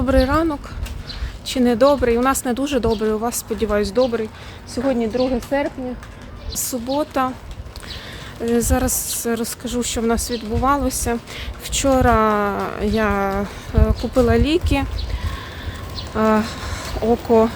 Добрий ранок. Чи не добрий? У нас не дуже добрий, у вас, сподіваюсь, добрий. Сьогодні 2 серпня, субота. Е, Зараз розкажу, що в нас відбувалося. Вчора я е, купила ліки, е, око,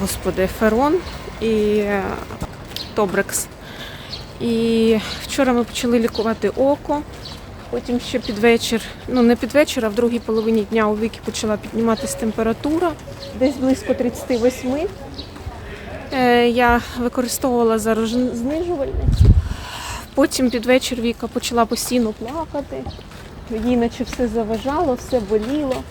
господи, ферон і Тобрекс. І вчора ми почали лікувати око. Потім ще під вечір, ну не під вечір, а в другій половині дня у віки почала підніматися температура, десь близько 38. Е, я використовувала знижувальник. Потім під вечір Віка почала постійно плакати. Їй наче все заважало, все боліло.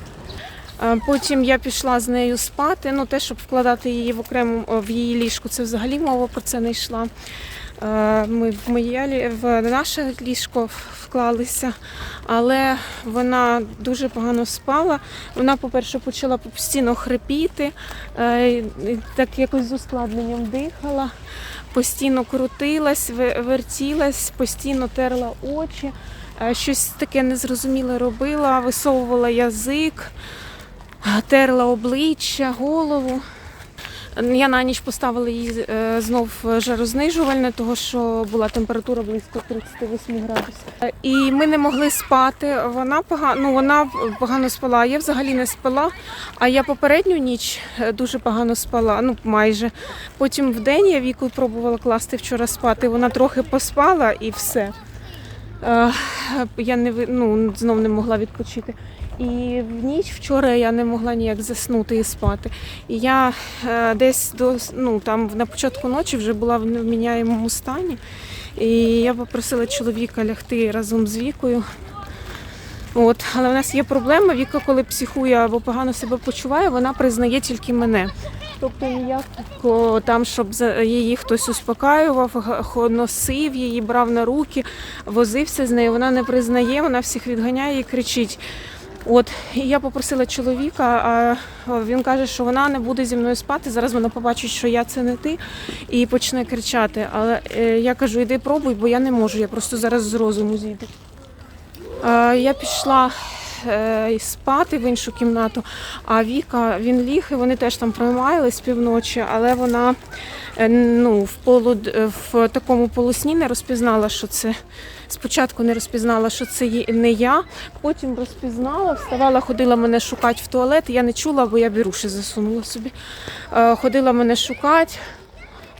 Е, Потім я пішла з нею спати. Ну, те, щоб вкладати її в окрему в її ліжку, це взагалі мова про це не йшла. Е, Ми в моє в наше ліжко вклалися, але вона дуже погано спала. Вона, по-перше, почала постійно хрипіти, е, так якось з ускладненням дихала, постійно крутилась, ве- вертілась, постійно терла очі, е, щось таке незрозуміле робила, висовувала язик, терла обличчя, голову. Я на ніч поставила їй е, знов жарознижувальне, того що була температура близько 38 градусів. Е, І ми не могли спати. Вона погано, ну, вона погано спала. Я взагалі не спала. А я попередню ніч е, дуже погано спала, ну майже. Потім в день я віку пробувала класти вчора спати. Вона трохи поспала і все. Е, Я не ну, знов не могла відпочити. І в ніч вчора я не могла ніяк заснути і спати. І я е, десь до ну там на початку ночі вже була в невміняємому стані. І я попросила чоловіка лягти разом з Вікою. От, але в нас є проблема. Віка, коли психує або погано себе почуває, вона признає тільки мене. Тобто ніяко там, щоб її хтось успокаював, носив її, брав на руки, возився з нею. Вона не признає, вона всіх відганяє і кричить. От і я попросила чоловіка, а він каже, що вона не буде зі мною спати. Зараз вона побачить, що я це не ти, і почне кричати. Але е, я кажу, іди пробуй, бо я не можу. Я просто зараз з розуму зійду. Я пішла е, спати в іншу кімнату, а Віка він ліг, і вони теж там проймались півночі, але вона е, ну, в, полу, в такому полусні не розпізнала, що це. Спочатку не розпізнала, що це не я, потім розпізнала, вставала, ходила мене шукати в туалет. Я не чула, бо я біруші засунула собі. Е, Ходила мене шукати.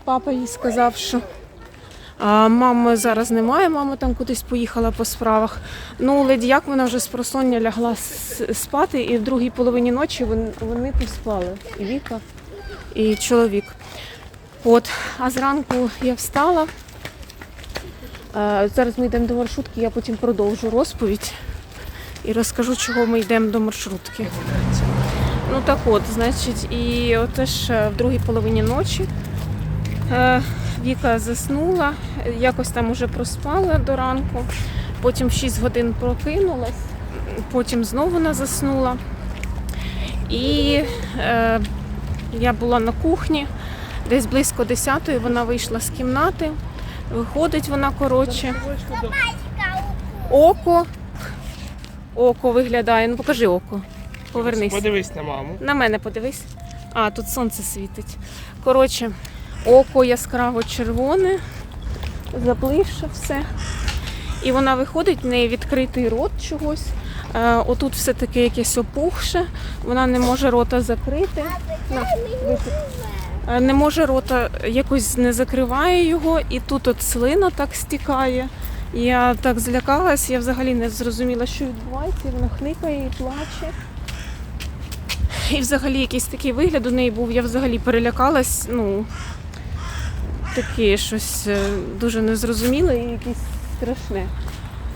Папа їй сказав, що мами зараз немає, мама там кудись поїхала по справах. Ну, леді як вона вже з просоння лягла спати, і в другій половині ночі вони, вони поспали. І Віка, і чоловік. От, а зранку я встала. Зараз ми йдемо до маршрутки, я потім продовжу розповідь і розкажу, чого ми йдемо до маршрутки. Ну так от, значить, і отеж е, в другій половині ночі е, Віка заснула, якось там уже проспала до ранку, потім 6 годин прокинулась, потім знову вона заснула. І е, я була на кухні, десь близько 10-ї вона вийшла з кімнати. Виходить вона коротше. Око. Око виглядає. Ну покажи око. Повернись. Подивись на маму. На мене подивись. А, тут сонце світить. Коротше, око яскраво червоне, запливше все. І вона виходить, в неї відкритий рот чогось. Е, отут все таке якесь опухше. Вона не може рота закрити. Е, Не може рота якось не закриває його, і тут от слина так стікає. Я так злякалась, я взагалі не зрозуміла, що відбувається. Вона хникає і плаче. І взагалі якийсь такий вигляд у неї був. Я взагалі перелякалась. Ну таке щось е, дуже незрозуміле і якесь страшне.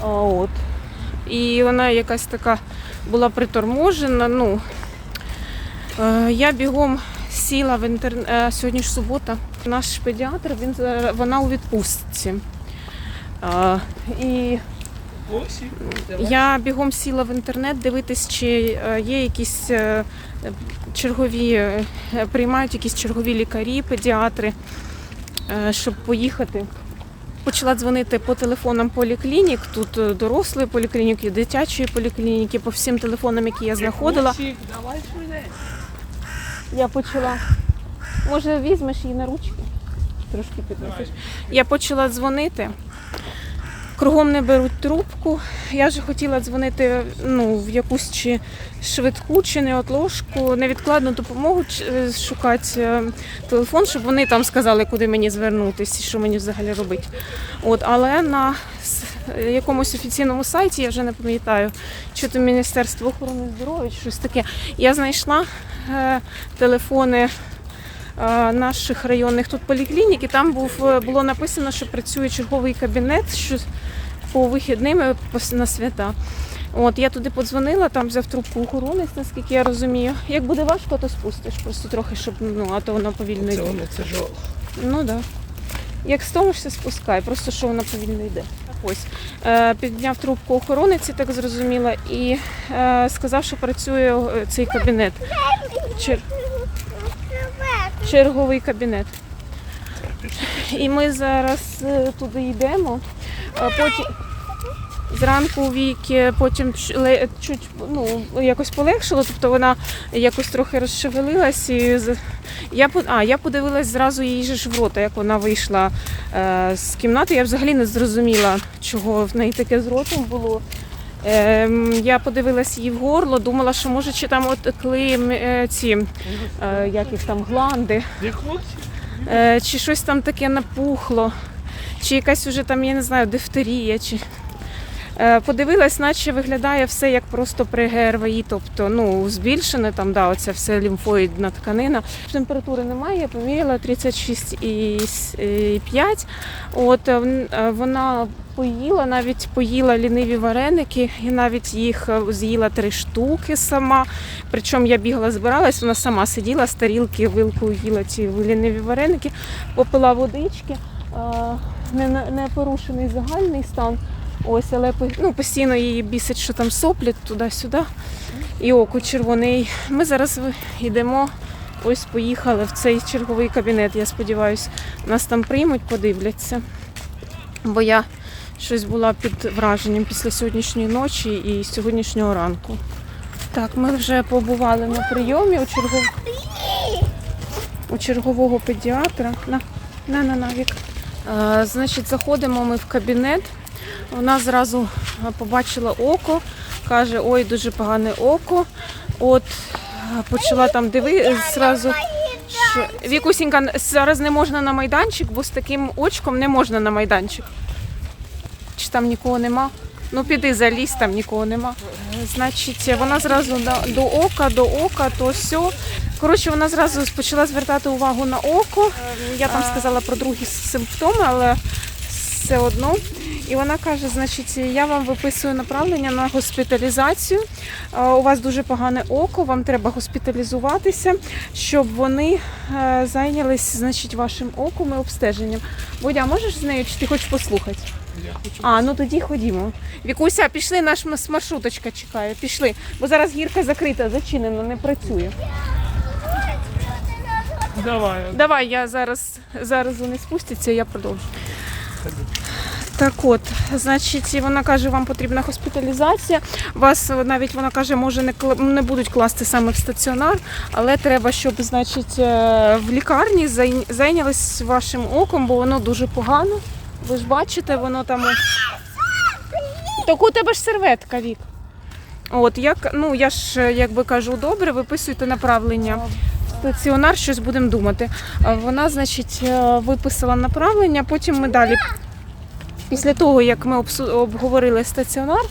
А, от. І вона якась така була приторможена. Ну, е, я бігом сіла в інтернет. Сьогодні ж субота. Наш педіатр, він, вона у відпустці. А, і я бігом сіла в інтернет дивитись, чи е, є якісь е, чергові, е, приймають якісь чергові лікарі, педіатри, е, щоб поїхати почала дзвонити по телефонам поліклінік. Тут е, дорослої поліклініки, дитячої поліклініки, по всім телефонам, які я знаходила. Я почала. Може, візьмеш її на ручки? Трошки підносиш. Я почала дзвонити. Кругом не беруть трубку. Я ж хотіла дзвонити ну, в якусь чи швидку, чи неотложку, невідкладну допомогу е, шукати е, телефон, щоб вони там сказали, куди мені звернутися що мені взагалі робити. От, але на якомусь офіційному сайті, я вже не пам'ятаю, чи то Міністерство охорони здоров'я, щось таке, я знайшла е, телефони наших районних тут поліклінік, і там був, е, було написано, що працює черговий кабінет що по вихідним і на свята. От я туди подзвонила, там взяв трубку охоронець, наскільки я розумію. Як буде важко, то спустиш просто трохи, щоб ну, а то воно повільно йде. воно, це жол. Ну так. Да. Як стомишся, спускай, просто що вона повільно йде. Так ось е, підняв трубку охоронець, я так зрозуміла, і е, сказав, що працює е, цей кабінет. Чер... Черговий кабінет. І ми зараз е, туди йдемо. Потім зранку віки, потім чуть ну, якось полегшило, тобто вона якось трохи розшевелилась і я а, я подивилась зразу її ж в рота, як вона вийшла е, з кімнати. Я взагалі не зрозуміла, чого в неї таке з ротом було. Ем, я подивилась її в горло, думала, що може чи там от текли е, ці е, як їх там гланди, е, чи щось там таке напухло, чи якась уже там, я не знаю, дифтерія. Чи... Подивилась, наче виглядає все як просто при ГРВІ, тобто ну, збільшене, там, да, оця все лімфоїдна тканина. Температури немає, я поміряла 36,5. От, е, е, вона поїла, навіть поїла ліниві вареники, і навіть їх е, з'їла три штуки сама. Причому я бігала, збиралась, вона сама сиділа з тарілки, вилкою їла ці ліниві вареники, попила водички. Не, не порушений загальний стан. Ось, але ну, постійно її бісить, що там соплять туди-сюди. І око червоне. І Ми зараз йдемо, ось поїхали в цей черговий кабінет. Я сподіваюся, нас там приймуть, подивляться. Бо я щось була під враженням після сьогоднішньої ночі і сьогоднішнього ранку. Так, ми вже побували на прийомі у, чергов... у чергового педіатра. На, на, на, на, Вік. Е, значить, заходимо ми в кабінет. Вона зразу е, побачила око, каже, ой, дуже погане око. От е, почала там диви зразу. Вікусінька, зараз не можна на майданчик, бо з таким очком не можна на майданчик. Там нікого нема? Ну піди залізь, там нікого нема. Значить, вона зразу до, до ока, до ока, то сьо. Коротше, вона зразу почала звертати увагу на око. Я там сказала про другі симптоми, але все одно. І вона каже: значить, я вам виписую направлення на госпіталізацію. У вас дуже погане око, вам треба госпіталізуватися, щоб вони е, зайнялись значить, вашим оком і обстеженням. Бодя, можеш з нею чи ти хочеш послухати? А, ну тоді ходімо. Вікуся, пішли, наш мас- маршруточка чекає. Пішли. Бо зараз гірка закрита, зачинена, не працює. Давай. Давай, я зараз, зараз вони спустяться, я продовжу. Так от, значить, вона каже, вам потрібна госпіталізація. Вас навіть вона каже, може не не будуть класти саме в стаціонар, але треба, щоб, значить, е, в лікарні зайнялись вашим оком, бо воно дуже погано. Ви ж бачите, воно там. Так у тебе ж серветка, Вік. От, як, ну я ж якби кажу, добре, виписуйте направлення стаціонар, щось будемо думати. Вона, значить, е, виписала направлення, потім ми далі. Після того, як ми обговорили стаціонар,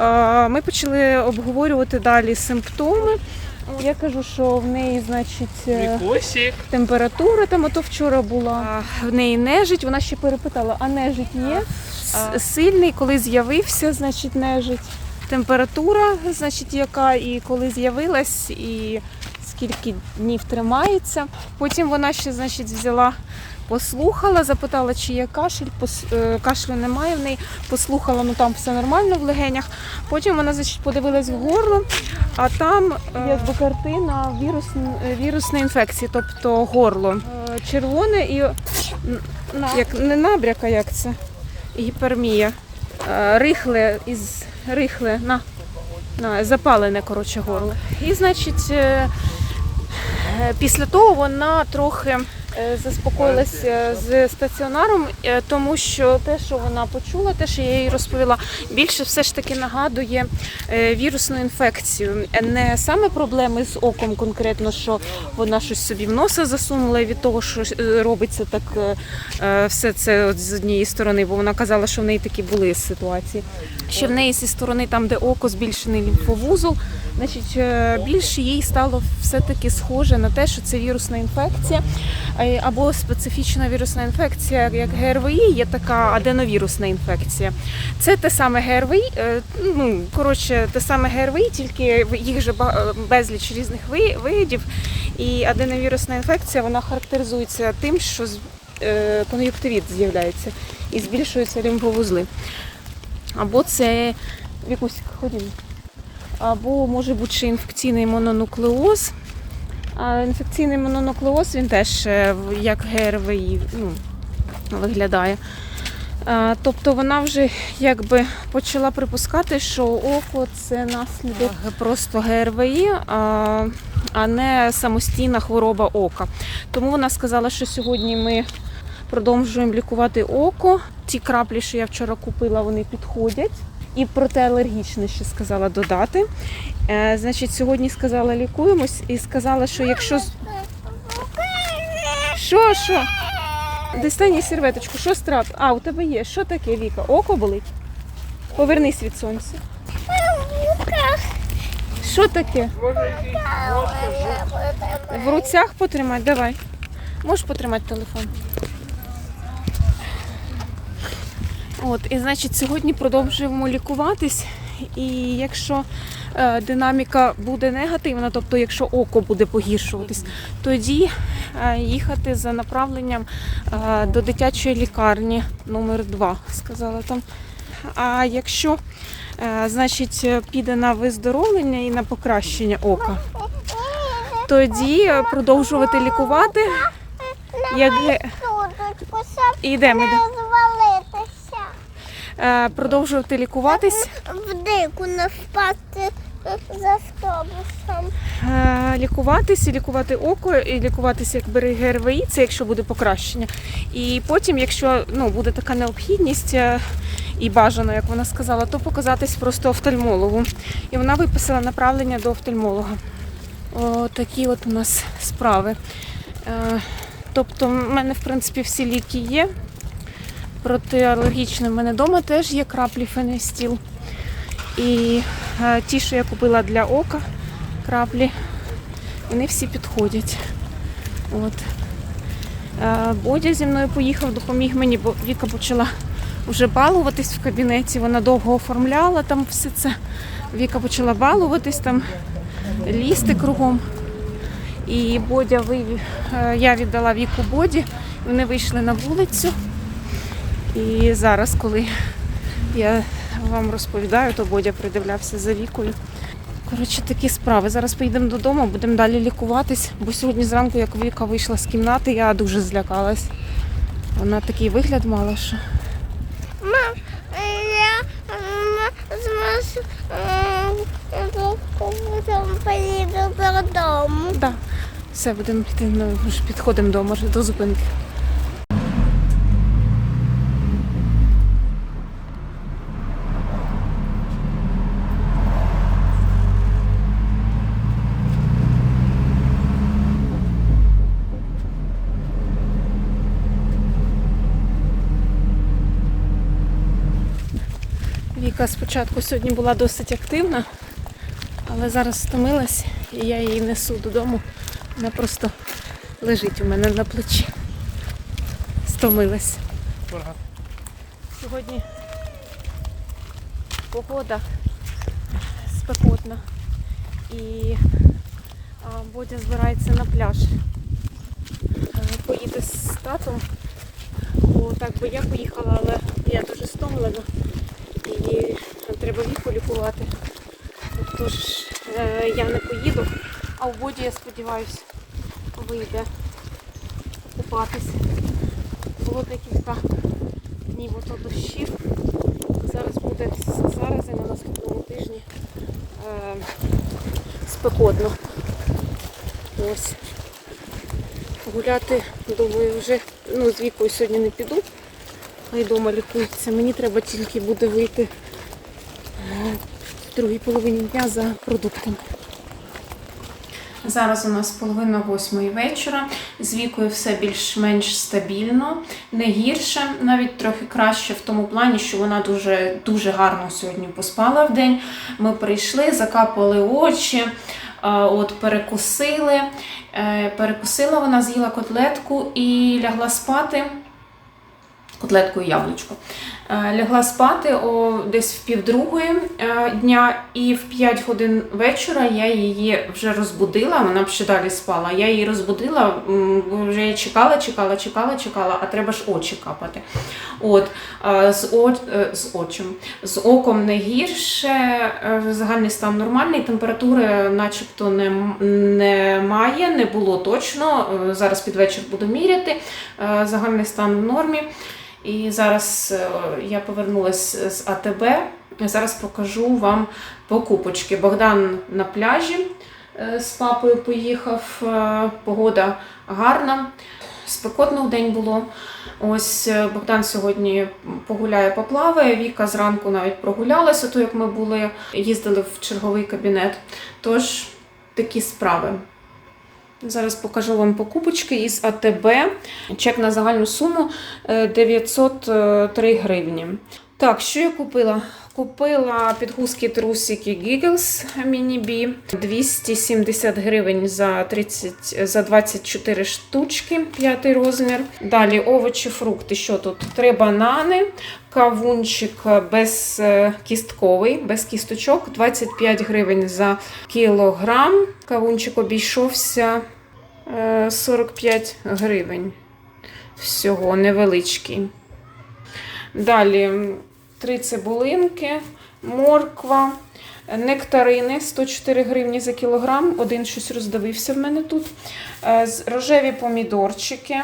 е, ми почали обговорювати далі симптоми. Я кажу, що в неї, значить, е, температура там ото вчора була. В неї нежить. Вона ще перепитала, а нежить є? А. Сильний, коли з'явився, значить, нежить. Температура, значить, яка і коли з'явилась, і скільки днів тримається. Потім вона ще, значить, взяла, послухала, запитала, чи є кашель. Пос- е, Кашлю немає в неї. Послухала, ну там все нормально в легенях. Потім вона, значить, подивилась в горло, а там е, картина вірус, вірусної інфекції, тобто горло. Е, Червоне і як не набряка, як це? гіпермія. Е, Рихле із рихле на, на запалене коротше горло. І значить, е, е, після того вона трохи е, заспокоїлася з стаціонаром, е, тому що те, що вона почула, те, що я їй розповіла, більше все ж таки нагадує е, вірусну інфекцію. Е, Не саме проблеми з оком конкретно, що вона щось собі в носа засунула від того, що е, робиться так е, е, все це от з однієї сторони, бо вона казала, що в неї такі були ситуації. Ще в неї зі сторони, там, де око, збільшений лімфовузол, значить, е, більше їй стало все-таки схоже на те, що це вірусна інфекція е, або специфічна вірусна інфекція, як ГРВІ, є така аденовірусна інфекція. Це те саме ГРВІ, е, ну коротше, те саме ГРВІ, тільки їх же е, безліч різних видів. І аденовірусна інфекція вона характеризується тим, що е, кон'юктивіт з'являється і збільшуються лімфовузли. Або це якусь ходімо. Або може бути ще інфекційний мононуклеоз. А інфекційний мононуклеоз він теж е, як ГРВІ ну, виглядає. А, Тобто вона вже якби почала припускати, що око це наслідок просто ГРВІ, а, а не самостійна хвороба ока. Тому вона сказала, що сьогодні ми продовжуємо лікувати око. Ті краплі, що я вчора купила, вони підходять. І протиалергічне ще сказала додати. Е, значить, сьогодні сказала лікуємось і сказала, що якщо. Що, що? Дістань серветочку, що страп? А, у тебе є. Що таке, Віка? Око болить? Повернись від сонця. Що таке? В руцях потримай, давай. Можеш потримати телефон. От, і значить, сьогодні продовжуємо лікуватись. І якщо е, динаміка буде негативна, тобто якщо око буде погіршуватись, тоді е, їхати за направленням е, до дитячої лікарні номер 2 сказала там. А якщо е, значить, піде на виздоровлення і на покращення ока, тоді продовжувати лікувати. Як Ідемо. Е, продовжувати лікуватись, В дику не впасти за автобусом. е, лікуватись і лікувати око, і лікуватися як бери ГРВІ, це якщо буде покращення. І потім, якщо ну, буде така необхідність е, і бажано, як вона сказала, то показатись просто офтальмологу. І вона виписала направлення до офтальмолога. О, такі от у нас справи. Тобто, в мене, в принципі, всі ліки є. Протиалергічні в мене вдома теж є краплі фенестіл. І е, ті, що я купила для ока, краплі, вони всі підходять. От. Е, Бодя зі мною поїхав, допоміг мені, бо Віка почала вже балуватись в кабінеті. Вона довго оформляла там все це. Віка почала балуватись там, лізти кругом. І Бодя вивів, е, я віддала Віку Боді, вони вийшли на вулицю. І зараз, коли я вам розповідаю, то Бодя придивлявся за вікою. Коротше, такі справи. Зараз поїдемо додому, будемо далі лікуватись, бо сьогодні зранку, як Віка вийшла з кімнати, я дуже злякалась. Вона такий вигляд мала, що. Мам, я зможу поїду додому. Да. Все, будемо йти, ну, підходимо до, до зупинки. Віка спочатку сьогодні була досить активна, але зараз стомилась і я її несу додому. Вона просто лежить у мене на плечі. Стомилась. Сьогодні погода спекотна. І Бодя збирається на пляж. Е, Поїде з татом. Бо так би я поїхала, але я дуже стомлена. І треба віку лікувати. Тож е, я не поїду, а в Боді, я сподіваюся, вийде купатись. Було декілька днів багато дощів. Зараз буде зараз і на наступному тижні е, спекотно. Ось. Гуляти, думаю, вже ну, з вікою сьогодні не піду. Хай вдома лікується. Мені треба тільки буде вийти е, в другій половині дня за продуктами. Зараз у нас половина восьмої вечора. З вікою все більш-менш стабільно, не гірше, навіть трохи краще в тому плані, що вона дуже, дуже гарно сьогодні поспала в день. Ми прийшли, закапали очі, от перекусили. Е, Перекусила вона, з'їла котлетку і лягла спати. Котлетку і яблучко. Е, Лягла спати о, десь в півдругої е, дня, і в 5 годин вечора я її вже розбудила. Вона б ще далі спала. Я її розбудила, вже чекала, чекала, чекала, чекала, а треба ж очі капати. От, е, з, о, з очем. З оком не гірше, загальний стан нормальний, температури начебто не, немає, не було точно. Зараз під вечір буду міряти. Загальний стан в нормі. І зараз е, я повернулася з АТБ. Зараз покажу вам покупочки. Богдан на пляжі е, з папою поїхав. Е, Погода гарна. Спекотно в день було. Ось Богдан сьогодні погуляє, поплаває. Віка зранку навіть прогулялася, то як ми були, їздили в черговий кабінет. Тож такі справи. Зараз покажу вам покупочки із АТБ. Чек на загальну суму е, 903 гривні. Так, що я купила? Купила підгузки трусики Giggles Mini B 270 гривень за 30, за 24 штучки, п'ятий розмір. Далі овочі, фрукти. Що тут? Три банани, кавунчик без е, кістковий, без кісточок, 25 гривень за кілограм. Кавунчик обійшовся е, 45 гривень. Всього невеличкий. Далі три цибулинки, морква, нектарини 104 гривні за кілограм. Один щось роздавився в мене тут. Е, Рожеві помідорчики,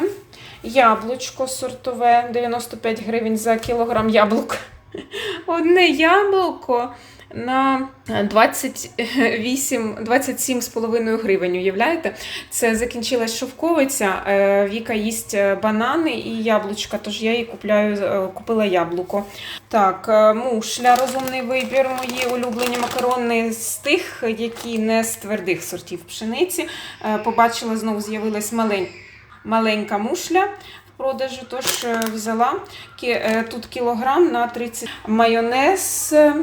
яблучко сортове 95 гривень за кілограм яблук. Одне яблуко на 28, 27,5 гривень, уявляєте? Це закінчилась шовковиця. е, Віка їсть е, банани і яблучка, тож я їй купляю, е, купила яблуко. Так, мушля, розумний вибір. Мої улюблені макарони з тих, які не з твердих сортів пшениці. Побачила, знову з'явилась малень, маленька мушля. Продажу, тож е, взяла е, тут кілограм на 30 майонез, е,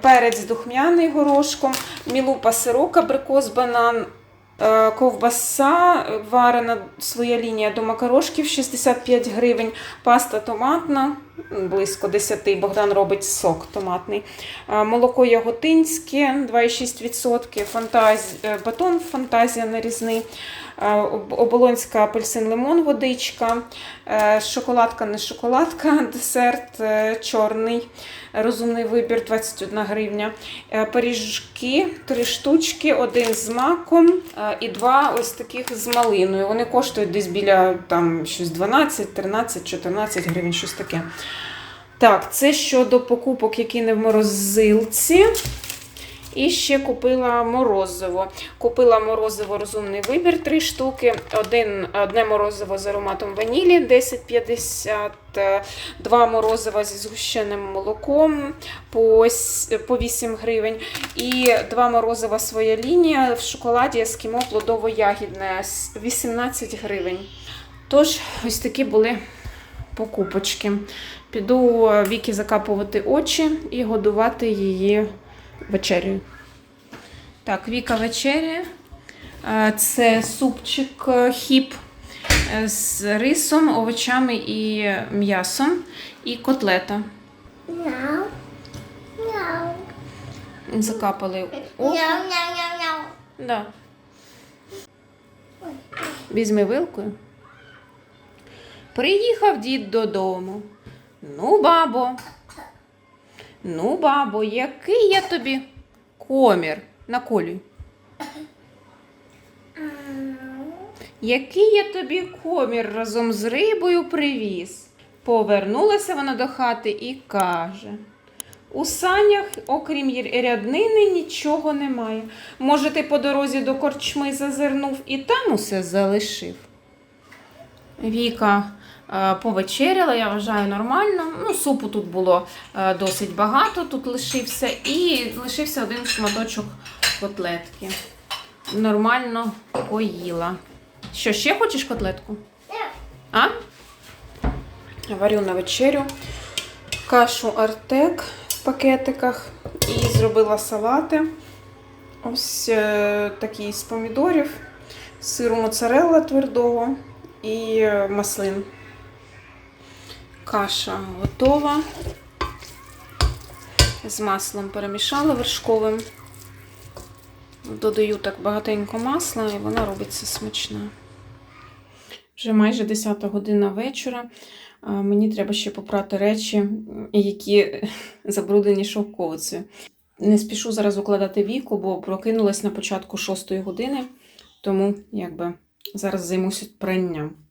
перець духмяний горошком, мілупа сирока, абрикос, банан, ковбаса варена, своя лінія до макарошків 65 гривень, паста томатна, близько 10, Богдан робить сок томатний, молоко яготинське 2,6%, фантаз... е, батон фантазія нарізний, е, об- оболонська апельсин лимон водичка, е, шоколадка не шоколадка, десерт е, чорний, розумний вибір 21 гривня. Пиріжки 3 штучки, один з маком і два ось таких з малиною. Вони коштують десь біля там щось 12, 13, 14 гривень, щось таке. Так, це щодо покупок, які не в морозилці. І ще купила морозиво. Купила морозиво розумний вибір 3 штуки. Один, одне морозиво з ароматом ванілі 10,50, е, два морозива зі згущеним молоком по, по 8 гривень. І два морозива своя лінія в шоколаді ескімо плодово-ягідне 18 гривень. Тож, ось такі були покупочки. Піду Вікі закапувати очі і годувати її вечерею. Так, Віка вечеря. Е, Це супчик е, хіп е, з рисом, овочами і м'ясом, і котлета. Мяу. Мяу. Закапали. Мяу, мяу, мяу, мяу. да. Візьми вилкою. Приїхав дід додому. Ну, бабо. Ну, бабо, який я тобі комір наколюй. Який я тобі комір разом з рибою привіз? Повернулася вона до хати і каже: у санях, окрім ряднини, нічого немає. Може, ти по дорозі до корчми зазирнув і там усе залишив. Віка повечеряла, я вважаю, нормально. Ну, супу тут було е, досить багато, тут лишився, і лишився один шматочок котлетки. Нормально поїла. Що, ще хочеш котлетку? А? Варю на вечерю кашу артек в пакетиках і зробила салати. Ось е, такі з помідорів, сиру моцарелла твердого і е, маслин. Каша готова. З маслом перемішала вершковим. Додаю так багатенько масла, і вона робиться смачна. Вже майже 10 година вечора. Мені треба ще попрати речі, які забруднені шовковицею. Не спішу зараз укладати віку, бо прокинулась на початку 6 години, тому якби зараз займуся пранням.